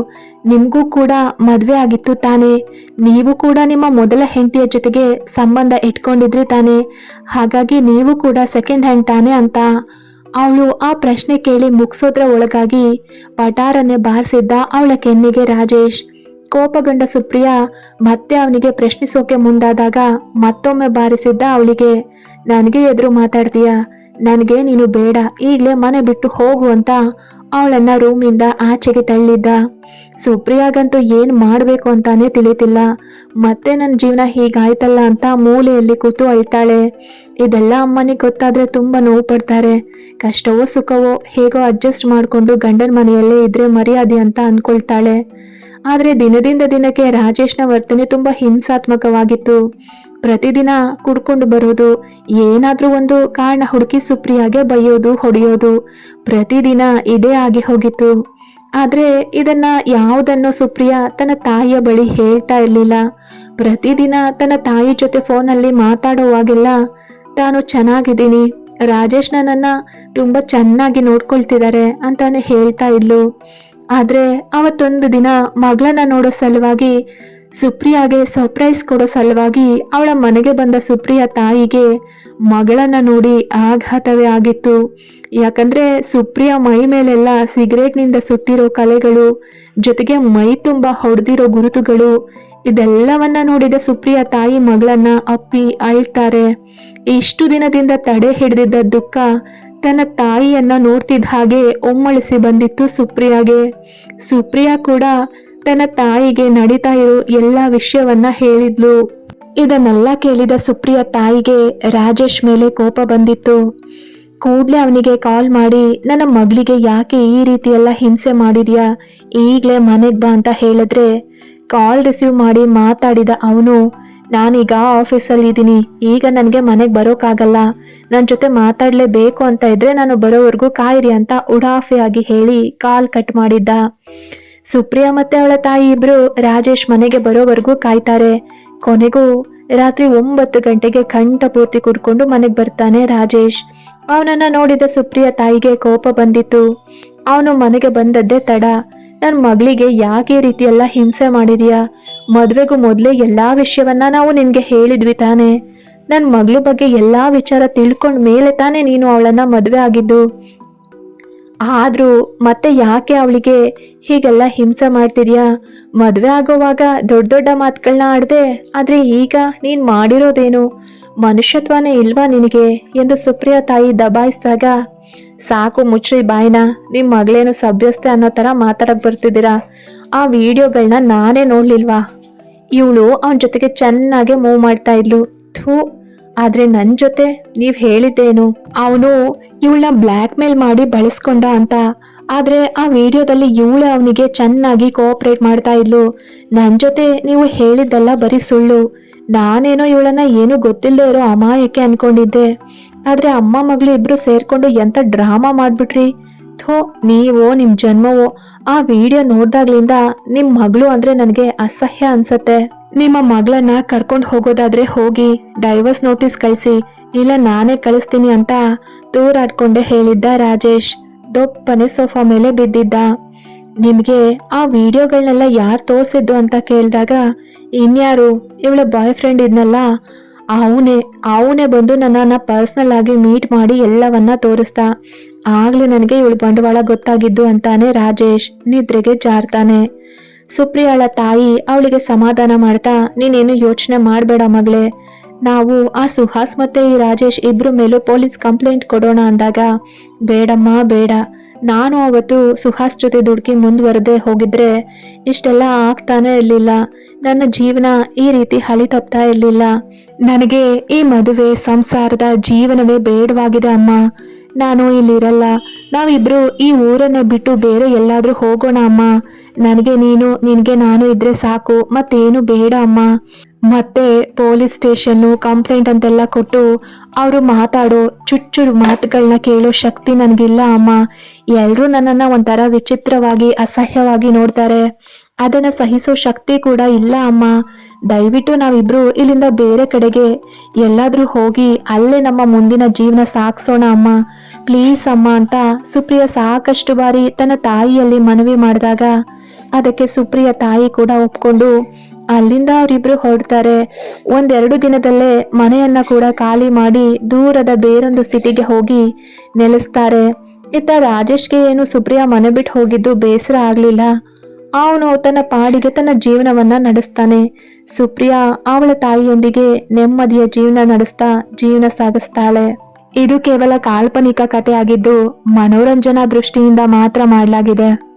ನಿಮ್ಗೂ ಕೂಡ ಮದ್ವೆ ಆಗಿತ್ತು ತಾನೇ. ನೀವು ಕೂಡ ನಿಮ್ಮ ಮೊದಲ ಹೆಂಡತಿಯ ಜೊತೆಗೆ ಸಂಬಂಧ ಇಟ್ಕೊಂಡಿದ್ರಿ ತಾನೇ. ಹಾಗಾಗಿ ನೀವು ಕೂಡ ಸೆಕೆಂಡ್ ಹ್ಯಾಂಡ್ ತಾನೆ ಅಂತ. ಅವಳು ಆ ಪ್ರಶ್ನೆ ಕೇಳಿ ಮುಗಿಸೋದ್ರ ಒಳಗಾಗಿ ಪಟಾರನ್ನೇ ಬಾರಿಸಿದ್ದ ಅವಳ ಕೆನ್ನಿಗೆ ರಾಜೇಶ್. ಕೋಪಗೊಂಡ ಸುಪ್ರಿಯಾ ಮತ್ತೆ ಅವನಿಗೆ ಪ್ರಶ್ನಿಸೋಕೆ ಮುಂದಾದಾಗ ಮತ್ತೊಮ್ಮೆ ಬಾರಿಸಿದ್ದ ಅವಳಿಗೆ, ನನಗೆ ಎದುರು ಮಾತಾಡ್ತೀಯ? ನನಗೆ ನೀನು ಬೇಡ. ಈಗಲೇ ಮನೆ ಬಿಟ್ಟು ಹೋಗು ಅಂತ ಅವಳನ್ನ ರೂಮಿಂದ ಆಚೆಗೆ ತಳ್ಳಿದ್ದ. ಸುಪ್ರಿಯಾಗಂತೂ ಏನ್ ಮಾಡಬೇಕು ಅಂತಾನೆ ತಿಳಿತಿಲ್ಲ. ಮತ್ತೆ ನನ್ನ ಜೀವನ ಹೀಗಾಯ್ತಲ್ಲ ಅಂತ ಮೂಲೆಯಲ್ಲಿ ಕೂತು ಅಳ್ತಾಳೆ. ಇದೆಲ್ಲ ಅಮ್ಮನಿಗೆ ಗೊತ್ತಾದ್ರೆ ತುಂಬಾ ನೋವು ಪಡ್ತಾರೆ. ಕಷ್ಟವೋ ಸುಖವೋ ಹೇಗೋ ಅಡ್ಜಸ್ಟ್ ಮಾಡ್ಕೊಂಡು ಗಂಡನ ಮನೆಯಲ್ಲೇ ಇದ್ರೆ ಮರ್ಯಾದೆ ಅಂತ ಅನ್ಕೊಳ್ತಾಳೆ. ಆದ್ರೆ ದಿನದಿಂದ ದಿನಕ್ಕೆ ರಾಜೇಶ್ನ ವರ್ತನೆ ತುಂಬ ಹಿಂಸಾತ್ಮಕವಾಗಿತ್ತು. ಪ್ರತಿದಿನ ಕುಡ್ಕೊಂಡು ಬರೋದು, ಏನಾದರೂ ಒಂದು ಕಾರಣ ಹುಡುಕಿ ಸುಪ್ರಿಯಾಗೆ ಬೈಯೋದು, ಹೊಡೆಯೋದು, ಪ್ರತಿದಿನ ಇದೇ ಆಗಿ ಹೋಗಿತ್ತು. ಆದರೆ ಇದನ್ನ ಯಾವುದನ್ನು ಸುಪ್ರಿಯಾ ತನ್ನ ತಾಯಿಯ ಬಳಿ ಹೇಳ್ತಾ ಇರಲಿಲ್ಲ. ಪ್ರತಿದಿನ ತನ್ನ ತಾಯಿ ಜೊತೆ ಫೋನಲ್ಲಿ ಮಾತಾಡುವಾಗೆಲ್ಲ ತಾನು ಚೆನ್ನಾಗಿದ್ದೀನಿ, ರಾಜೇಶ್ನ ನನ್ನ ತುಂಬ ಚೆನ್ನಾಗಿ ನೋಡ್ಕೊಳ್ತಿದ್ದಾರೆ ಅಂತಾನೆ ಹೇಳ್ತಾ ಇದ್ಲು. ಆದ್ರೆ ಅವತ್ತೊಂದು ದಿನ ಮಗಳನ್ನ ನೋಡೋ ಸಲುವಾಗಿ ಸುಪ್ರಿಯಾಗೆ ಸರ್ಪ್ರೈಸ್ ಕೊಡೋ ಸಲುವಾಗಿ ಅವಳ ಮನೆಗೆ ಬಂದ ಸುಪ್ರಿಯಾ ತಾಯಿಗೆ ಮಗಳನ್ನ ನೋಡಿ ಆಘಾತವೇ ಆಗಿತ್ತು. ಯಾಕಂದ್ರೆ ಸುಪ್ರಿಯಾ ಮೈ ಮೇಲೆಲ್ಲ ಸಿಗರೇಟ್ನಿಂದ ಸುಟ್ಟಿರೋ ಕಲೆಗಳು, ಜೊತೆಗೆ ಮೈ ತುಂಬ ಹೊಡೆದಿರೋ ಗುರುತುಗಳು, ಇದೆಲ್ಲವನ್ನ ನೋಡಿದ ಸುಪ್ರಿಯಾ ತಾಯಿ ಮಗಳನ್ನ ಅಪ್ಪಿ ಅಳ್ತಾರೆ. ಇಷ್ಟು ದಿನದಿಂದ ತಡೆ ಹಿಡಿದಿದ್ದ ದುಃಖ ತನ್ನ ತಾಯಿಯನ್ನ ನೋಡ್ತಿದ್ದ ಹಾಗೆ ಒಮ್ಮಳಿಸಿ ಬಂದಿತ್ತು ಸುಪ್ರಿಯಾಗೆ. ಸುಪ್ರಿಯಾ ಕೂಡ ತನ್ನ ತಾಯಿಗೆ ನಡೀತಾ ಇರೋ ಎಲ್ಲ ವಿಷಯವನ್ನ ಹೇಳಿದ್ಲು. ಇದನ್ನೆಲ್ಲ ಕೇಳಿದ ಸುಪ್ರಿಯಾ ತಾಯಿಗೆ ರಾಜೇಶ್ ಮೇಲೆ ಕೋಪ ಬಂದಿತ್ತು. ಕೂಡ್ಲೆ ಅವನಿಗೆ ಕಾಲ್ ಮಾಡಿ, ನನ್ನ ಮಗಳಿಗೆ ಯಾಕೆ ಈ ರೀತಿ ಎಲ್ಲ ಹಿಂಸೆ ಮಾಡಿದ್ಯಾ? ಈಗಲೇ ಮನೆಗೆ ಬಾ ಅಂತ ಹೇಳಿದ್ರೆ. ಕಾಲ್ ರಿಸೀವ್ ಮಾಡಿ ಮಾತಾಡಿದ ಅವನು ನಾನೀಗ ಆಫೀಸಲ್ಲಿ ಇದ್ದೀನಿ ಈಗ ನನಗೆ ಮನೆಗೆ ಬರೋಕ್ಕಾಗಲ್ಲ ನನ್ನ ಜೊತೆ ಮಾತಾಡಲೇಬೇಕು ಅಂತ ಇದ್ರೆ ನಾನು ಬರೋವರೆಗೂ ಕಾಯಿರಿ ಅಂತ ಉಡಾಫೆಯಾಗಿ ಹೇಳಿ ಕಾಲ್ ಕಟ್ ಮಾಡಿದ್ದ. ಸುಪ್ರಿಯಾ ಮತ್ತೆ ಅವಳ ತಾಯಿ ಇಬ್ರು ರಾಜೇಶ್ ಮನೆಗೆ ಬರೋವರೆಗೂ ಕಾಯ್ತಾರೆ. ಕೊನೆಗೂ ರಾತ್ರಿ ಒಂಬತ್ತು ಗಂಟೆಗೆ ಕಂಠ ಪೂರ್ತಿ ಕುಡ್ಕೊಂಡು ಮನೆಗೆ ಬರ್ತಾನೆ ರಾಜೇಶ್. ಅವನನ್ನ ನೋಡಿದ ಸುಪ್ರಿಯಾ ತಾಯಿಗೆ ಕೋಪ ಬಂದಿತ್ತು. ಅವನು ಮನೆಗೆ ಬಂದದ್ದೇ ತಡ. ನನ್ನ ಮಗಳಿಗೆ ಯಾಕೆ ರೀತಿಯೆಲ್ಲ ಹಿಂಸೆ ಮಾಡಿದ್ಯಾ? ಮದ್ವೆಗೂ ಮೊದಲೇ ಎಲ್ಲಾ ವಿಷಯವನ್ನ ನಾವು ನಿನಗೆ ಹೇಳಿದ್ವಿ ತಾನೆ. ನನ್ನ ಮಗಳ ಬಗ್ಗೆ ಎಲ್ಲಾ ವಿಚಾರ ತಿಳ್ಕೊಂಡ ಮೇಲೆ ತಾನೇ ನೀನು ಅವಳನ್ನ ಮದುವೆ ಆಗಿದ್ದು. ಆದ್ರೂ ಮತ್ತೆ ಯಾಕೆ ಅವಳಿಗೆ ಹೀಗೆಲ್ಲ ಹಿಂಸೆ ಮಾಡ್ತಿದ್ಯಾ? ಮದುವೆ ಆಗೋವಾಗ ದೊಡ್ಡ ದೊಡ್ಡ ಮಾತುಗಳನ್ನ ಆಡದೆ, ಆದ್ರೆ ಈಗ ನೀನು ಮಾಡಿರೋದೇನು? ಮನುಷ್ಯತ್ವನೇ ಇಲ್ವಾ ನಿನಗೆ? ಎಂದು ಸುಪ್ರಿಯ ತಾಯಿ ದಬಾಯಿಸಿದಾಗ, ಸಾಕು ಮುಚ್ಚ್ರಿ ಬಾಯ್ನ ನಿಮ್ಮ ಮಗಳೇನು ಸಭ್ಯಸ್ತೆ ಅನ್ನೋ ತರ ಮಾತಾಡಕ್ ಬರ್ತಿದ್ದೀರಾ? ಆ ವಿಡಿಯೋಗಳನ್ನ ನಾನೇ ನೋಡ್ಲಿಲ್ವಾ? ಇವಳು ಅವನ ಜೊತೆಗೆ ಚೆನ್ನಾಗೆ ಮೂವ್ ಮಾಡ್ತಾ ಇದ್ಲು. ಥೂ, ಆದ್ರೆ ನನ್ ಜೊತೆ ನೀವ್ ಹೇಳಿದ್ದೇನು? ಅವನು ಇವಳನ್ನ ಬ್ಲ್ಯಾಕ್ ಮೇಲ್ ಮಾಡಿ ಬಳಸ್ಕೊಂಡ ಅಂತ. ಆದ್ರೆ ಆ ವಿಡಿಯೋದಲ್ಲಿ ಇವಳು ಅವನಿಗೆ ಚೆನ್ನಾಗಿ ಕೋಆಪರೇಟ್ ಮಾಡ್ತಾ ಇದ್ಲು. ನನ್ ಜೊತೆ ನೀವು ಹೇಳಿದ್ದೆಲ್ಲ ಬರೀ ಸುಳ್ಳು. ನಾನೇನೋ ಇವಳನ್ನ ಏನು ಗೊತ್ತಿಲ್ಲದೆ ಇರೋ ಅಮಾಯಕ್ಕೆ ಅನ್ಕೊಂಡಿದ್ದೆ. ಆದ್ರೆ ಅಮ್ಮ ಮಗಳು ಇಬ್ರು ಸೇರ್ಕೊಂಡು ಎಂತ ಡ್ರಾಮಾ ಮಾಡ್ಬಿಟ್ರಿ? ಥೋ, ನೀವೋ ನಿಮ್ಮ ಜನ್ಮವೋ, ಆ ವಿಡಿಯೋ ನೋಡ್ದಾಗ್ಲಿಂದ ನಿಮ್ಮ ಮಗಳು ಅಂದ್ರೆ ನನಗೆ ಅಸಹ್ಯ ಅನ್ಸತ್ತೆ. ನಿಮ್ಮ ಮಗಳನ್ನ ಕರ್ಕೊಂಡು ಹೋಗೋದಾದ್ರೆ ಹೋಗಿ, ಡೈವರ್ಸ್ ನೋಟಿಸ್ ಕಳಿಸಿ, ಇಲ್ಲ ನಾನೇ ಕಳಿಸ್ತೀನಿ ಅಂತ ದೂರಾಡ್ಕೊಂಡೆ ಹೇಳಿದ್ದ ರಾಜೇಶ್. ದೊಪ್ಪನೆ ಸೋಫಾ ಮೇಲೆ ಬಿದ್ದಿದ್ದ. ನಿಮಗೆ ಆ ವಿಡಿಯೋಗಳನ್ನೆಲ್ಲ ಯಾರು ತೋರಿಸಿದ್ದು ಅಂತ ಕೇಳಿದಾಗ ಇನ್ಯಾರು, ಇವಳ ಬಾಯ್ ಫ್ರೆಂಡ್ ಇದ್ನಲ್ಲ, ಅವನೇ ಅವನೇ ಬಂದು ನನ್ನನ್ನು ಪರ್ಸ್ನಲ್ ಆಗಿ ಮೀಟ್ ಮಾಡಿ ಎಲ್ಲವನ್ನ ತೋರಿಸ್ದ. ಆಗ್ಲೇ ನನಗೆ ಇವಳು ಬಂಡವಾಳ ಗೊತ್ತಾಗಿದ್ದು ಅಂತಾನೆ ರಾಜೇಶ್ ನಿದ್ರೆಗೆ ಜಾರ್ತಾನೆ. ಸುಪ್ರಿಯಾಳ ತಾಯಿ ಅವಳಿಗೆ ಸಮಾಧಾನ ಮಾಡ್ತಾ, ನೀನೇನು ಯೋಚನೆ ಮಾಡಬೇಡ ಮಗಳೇ. ನಾವು ಆ ಸುಹಾಸ್ ಮತ್ತೆ ಈ ರಾಜೇಶ್ ಇಬ್ರು ಮೇಲೂ ಪೊಲೀಸ್ ಕಂಪ್ಲೇಂಟ್ ಕೊಡೋಣ ಅಂದಾಗ, ಬೇಡಮ್ಮ, ಬೇಡ. ನಾನು ಅವತ್ತು ಸುಹಾಸ್ ಜೊತೆ ದುಡುಕಿ ಮುಂದುವರೆದೇ ಹೋಗಿದ್ರೆ ಇಷ್ಟೆಲ್ಲ ಆಗ್ತಾನೆ ಇರಲಿಲ್ಲ. ನನ್ನ ಜೀವನ ಈ ರೀತಿ ಹಳಿ ತಪ್ತಾ ಇರಲಿಲ್ಲ. ನನಗೆ ಈ ಮದುವೆ, ಸಂಸಾರದ ಜೀವನವೇ ಬೇಡವಾಗಿದೆ ಅಮ್ಮ. ನಾನು ಇಲ್ಲಿರಲ್ಲ. ನಾವಿಬ್ರು ಈ ಊರನ್ನ ಬಿಟ್ಟು ಬೇರೆ ಎಲ್ಲಾದ್ರೂ ಹೋಗೋಣ ಅಮ್ಮ. ನನಗೆ ನೀನು, ನಿನಗೆ ನಾನು ಇದ್ರೆ ಸಾಕು, ಮತ್ತೇನು ಬೇಡ ಅಮ್ಮ. ಮತ್ತೆ ಪೊಲೀಸ್ ಸ್ಟೇಷನ್ನು ಕಂಪ್ಲೇಂಟ್ ಅಂತೆಲ್ಲ ಕೊಟ್ಟು ಅವರು ಮಾತಾಡೋ ಚುಚ್ಚುರು ಮಾತುಗಳನ್ನ ಕೇಳೋ ಶಕ್ತಿ ನನಗಿಲ್ಲ ಅಮ್ಮ. ಎಲ್ಲರೂ ನನ್ನನ್ನು ಒಂಥರ ವಿಚಿತ್ರವಾಗಿ, ಅಸಹ್ಯವಾಗಿ ನೋಡ್ತಾರೆ. ಅದನ್ನು ಸಹಿಸೋ ಶಕ್ತಿ ಕೂಡ ಇಲ್ಲ, ಅಮ್ಮ. ದಯವಿಟ್ಟು ನಾವಿಬ್ರು ಇಲ್ಲಿಂದ ಬೇರೆ ಕಡೆಗೆ ಎಲ್ಲಾದರೂ ಹೋಗಿ ಅಲ್ಲೇ ನಮ್ಮ ಮುಂದಿನ ಜೀವನ ಸಾಗಿಸೋಣ, ಅಮ್ಮ. ಪ್ಲೀಸ್, ಅಮ್ಮ ಅಂತ ಸುಪ್ರಿಯ ಸಾಕಷ್ಟು ಬಾರಿ ತನ್ನ ತಾಯಿಯಲ್ಲಿ ಮನವಿ ಮಾಡಿದಾಗ ಅದಕ್ಕೆ ಸುಪ್ರಿಯ ತಾಯಿ ಕೂಡ ಒಪ್ಕೊಂಡು ಅಲ್ಲಿಂದ ಅವರಿಬ್ರು ಹೊರಡ್ತಾರೆ. ಒಂದೆರಡು ದಿನದಲ್ಲೇ ಮನೆಯನ್ನ ಕೂಡ ಖಾಲಿ ಮಾಡಿ ದೂರದ ಬೇರೊಂದು ಸಿಟಿಗೆ ಹೋಗಿ ನೆಲೆಸ್ತಾರೆ. ಇತ್ತ ರಾಜೇಶ್ಗೆ ಏನು ಸುಪ್ರಿಯ ಮನೆ ಬಿಟ್ಟು ಹೋಗಿದ್ದು ಬೇಸರ ಆಗ್ಲಿಲ್ಲ. ಅವನು ತನ್ನ ಪಾಡಿಗೆ ತನ್ನ ಜೀವನವನ್ನ ನಡೆಸ್ತಾನೆ. ಸುಪ್ರಿಯಾ ಅವಳ ತಾಯಿಯೊಂದಿಗೆ ನೆಮ್ಮದಿಯ ಜೀವನ ನಡೆಸ್ತಾ ಜೀವನ ಸಾಗಿಸ್ತಾಳೆ. ಇದು ಕೇವಲ ಕಾಲ್ಪನಿಕ ಕಥೆ ಆಗಿದ್ದು ಮನೋರಂಜನಾ ದೃಷ್ಟಿಯಿಂದ ಮಾತ್ರ ಮಾಡಲಾಗಿದೆ.